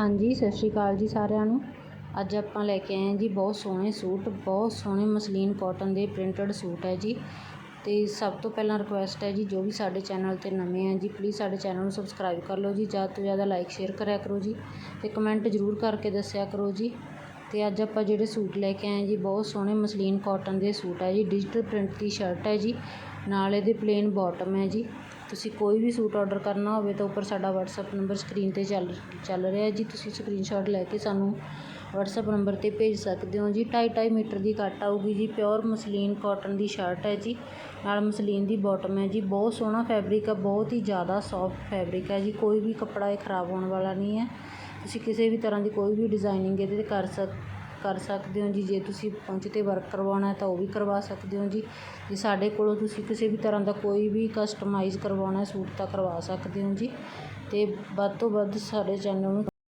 ਹਾਂਜੀ, ਸਤਿ ਸ਼੍ਰੀ ਅਕਾਲ ਜੀ ਸਾਰਿਆਂ ਨੂੰ। ਅੱਜ ਆਪਾਂ ਲੈ ਕੇ ਆਏ ਹਾਂ ਜੀ ਬਹੁਤ ਸੋਹਣੇ ਸੂਟ, ਬਹੁਤ ਸੋਹਣੇ ਮਸਲੀਨ ਕਾਟਨ ਦੇ ਪ੍ਰਿੰਟਡ ਸੂਟ ਹੈ ਜੀ। ਤੇ ਸਭ ਤੋਂ ਪਹਿਲਾਂ ਰਿਕੁਐਸਟ ਹੈ ਜੀ, ਜੋ ਵੀ ਸਾਡੇ ਚੈਨਲ ਤੇ ਨਵੇਂ ਆ ਜੀ ਪਲੀਜ਼ ਸਾਡੇ ਚੈਨਲ ਨੂੰ ਸਬਸਕ੍ਰਾਈਬ ਕਰ ਲਓ ਜੀ ਜ਼ਿਆਦਾ ਤੋਂ ਜ਼ਿਆਦਾ ਲਾਈਕ ਸ਼ੇਅਰ ਕਰਿਆ ਕਰੋ ਜੀ, ਤੇ ਕਮੈਂਟ ਜ਼ਰੂਰ ਕਰਕੇ ਦੱਸਿਆ ਕਰੋ ਜੀ। ਅਤੇ ਅੱਜ ਆਪਾਂ ਜਿਹੜੇ ਸੂਟ ਲੈ ਕੇ ਆਏ ਜੀ, ਬਹੁਤ ਸੋਹਣੇ ਮਸਲੀਨ ਕੋਟਨ ਦੇ ਸੂਟ ਹੈ ਜੀ ਡਿਜੀਟਲ ਪ੍ਰਿੰਟ ਦੀ ਸ਼ਰਟ ਹੈ ਜੀ, ਨਾਲ ਇਹਦੇ ਪਲੇਨ ਬਾਟਮ ਹੈ ਜੀ। ਤੁਸੀਂ ਕੋਈ ਵੀ ਸੂਟ ਆਰਡਰ ਕਰਨਾ ਹੋਵੇ ਤਾਂ ਉੱਪਰ ਸਾਡਾ WhatsApp ਨੰਬਰ ਸਕਰੀਨ ਤੇ ਚੱਲ ਚੱਲ ਰਿਹਾ ਜੀ। ਤੁਸੀਂ ਸਕਰੀਨਸ਼ਾਟ ਲੈ ਕੇ ਸਾਨੂੰ WhatsApp ਨੰਬਰ ਤੇ ਭੇਜ ਸਕਦੇ ਹੋ ਜੀ। 2.5 ਮੀਟਰ ਦੀ ਕੱਟ ਆਊਗੀ ਜੀ। ਪਿਓਰ ਮਸਲੀਨ ਕਾਟਨ ਦੀ ਸ਼ਰਟ ਹੈ ਜੀ। ਨਾਲ ਮਸਲੀਨ ਦੀ ਬਾਟਮ ਹੈ ਜੀ। ਬਹੁਤ ਸੋਹਣਾ ਫੈਬਰਿਕ ਹੈ ਬਹੁਤ ਹੀ ਜ਼ਿਆਦਾ ਸੌਫਟ ਫੈਬਰਿਕ ਹੈ ਜੀ। ਕੋਈ ਵੀ ਕੱਪੜਾ ਇਹ ਖਰਾਬ ਹੋਣ ਵਾਲਾ ਨਹੀਂ ਹੈ। ਤੁਸੀਂ ਕਿਸੇ ਵੀ ਤਰ੍ਹਾਂ ਦੀ ਕੋਈ ਵੀ ਡਿਜ਼ਾਇਨਿੰਗ ਇਹਦੇ 'ਤੇ ਕਰ ਸਕ, ਕਰ ਸਕਦੇ ਹੋ ਜੀ। ਜੇ ਤੁਸੀਂ ਪਹੁੰਚ 'ਤੇ ਵਰਕ ਕਰਵਾਉਣਾ ਤਾਂ ਉਹ ਵੀ ਕਰਵਾ ਸਕਦੇ ਹੋ ਜੀ। ਜੇ ਸਾਡੇ ਕੋਲੋਂ ਤੁਸੀਂ ਕਿਸੇ ਵੀ ਤਰ੍ਹਾਂ ਦਾ ਕੋਈ ਵੀ ਕਸਟਮਾਈਜ਼ ਕਰਵਾਉਣਾ ਸੂਟ ਤਾਂ ਕਰਵਾ ਸਕਦੇ ਹੋ ਜੀ। ਅਤੇ ਵੱਧ ਤੋਂ ਵੱਧ ਸਾਡੇ ਚੈਨਲ ਨੂੰ